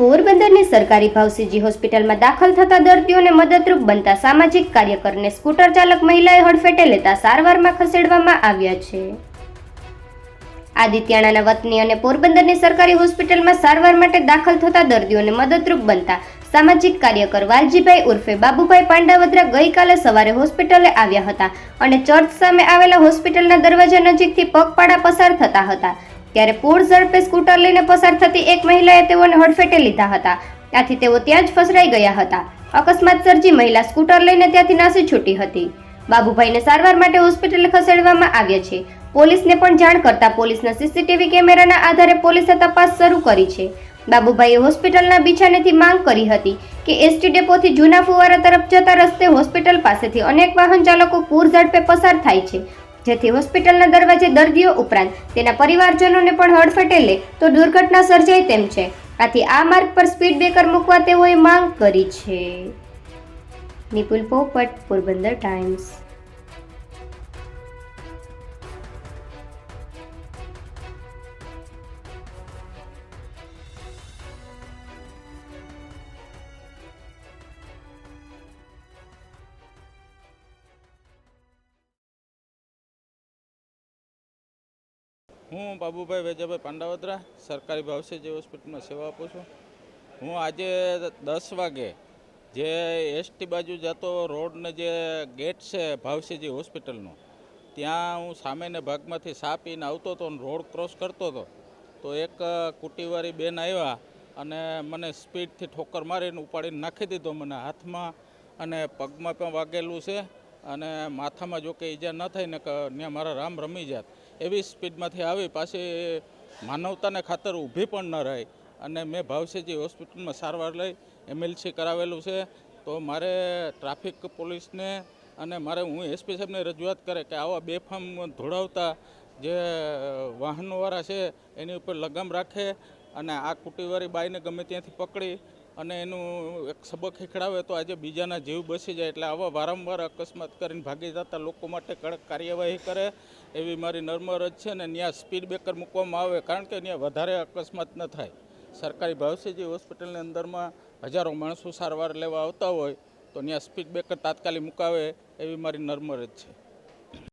પોરબંદરની સરકારી ભાવસીજી હોસ્પિટલમાં દાખલ થતા દર્દીઓને મદદરૂપ બનતા સામાજિક કાર્યકરને સ્કૂટર ચાલક મહિલાએ હડફેટે લેતા સારવારમાં ખસેડવામાં આવ્યા છે. આદિત્યાણાના વતની અને પોરબંદરની સરકારી હોસ્પિટલમાં સારવાર માટે દાખલ થતા દર્દીઓને મદદરૂપ બનતા સામાજિક કાર્યકર વાલજીભાઈ ઉર્ફે બાબુભાઈ પાંડાવદ્રા ગઈકાલે સવારે હોસ્પિટલે આવ્યા હતા અને ચર્ચ સામે આવેલા હોસ્પિટલના દરવાજા નજીકથી પગપાળા પસાર થતા હતા. ત્યારે પૂર ઝડપે સ્કૂટર લઈને પસાર થતી એક મહિલાએ તેઓને હડફેટે લીધા હતા. ત્યાંથી તેઓ ત્યાં જ ફસરાઈ ગયા હતા. અકસ્માત સર્જી મહિલા સ્કૂટર લઈને ત્યાંથી નાસી છૂટી હતી. બાબુભાઈને સારવાર માટે હોસ્પિટલ ખસેડવામાં આવ્યા છે. પોલીસને પણ જાણ કરતા પોલીસના સીસીટીવી કેમેરાના આધારે પોલીસે તપાસ શરૂ કરી છે. બાબુભાઈએ હોસ્પિટલના બિછાનેથી માંગ કરી હતી કે એસટી ડેપોથી જૂના ફુવારા તરફ જતા રસ્તે હોસ્પિટલ પાસેથી અનેક વાહન ચાલકો પૂર ઝડપે પસાર થાય છે. જેથી હોસ્પિટલના દરવાજે દર્દીઓ ઉપરાંત તેના પરિવારજનોને પણ હડફેટે લે તો દુર્ઘટના સર્જાય તેમ છે. આથી આ માર્ગ પર સ્પીડ બ્રેકર મૂકવા તેઓએ માંગ કરી છે. નિપુલ પોપટ, પોરબંદર ટાઈમ્સ. હું બાબુભાઈ વેજાભાઈ પાંડાવદરા, સરકારી ભાવસેજી હોસ્પિટલમાં સેવા આપું છું. હું આજે દસ વાગે જે એસટી બાજુ જતો રોડને જે ગેટ છે ભાવસેજી હોસ્પિટલનો, ત્યાં હું સામેના ભાગમાંથી સાપીને આવતો હતો અને રોડ ક્રોસ કરતો હતો. તો એક કુટીવાળી બેન આવ્યા અને મને સ્પીડથી ઠોકર મારીને ઉપાડીને નાખી દીધો મને હાથમાં અને પગમાં પણ વાગેલું છે. અને માથામાં જો કે ઈજા ન થાય ને ત્યાં મારા રામ રમી જાત, એવી સ્પીડમાંથી આવી, પાછી માનવતાને ખાતર ઊભી પણ ન રહી. અને મેં ભાવસેજી હોસ્પિટલમાં સારવાર લઈ, એમએલસી કરાવેલું છે. તો મારે ટ્રાફિક પોલીસને અને મારે હું એસપી સાહેબને રજૂઆત કરે કે આવા બેફામ ધોળાવતા જે વાહનોવાળા છે, એની ઉપર લગામ રાખે અને આ કુટીવાળી બાઈને ગમે ત્યાંથી પકડી અને એનું એક સબક હેખડાવે તો આજે બીજાના જીવ બસી જાય એટલે આવા વારંવાર અકસ્માત કરીને ભાગી જતા લોકો માટે કડક કાર્યવાહી કરે એવી મારી નર્મ અરજ છે અને ત્યાં સ્પીડ બ્રેકર મૂકવામાં આવે કારણ કે ત્યાં વધારે અકસ્માત ન થાય. સરકારી ભાવસેજી હોસ્પિટલની અંદરમાં હજારો માણસો સારવાર લેવા આવતા હોય તો ત્યાં સ્પીડ બ્રેકર તાત્કાલિક મુકાવે એવી મારી નર્મ અરજ છે.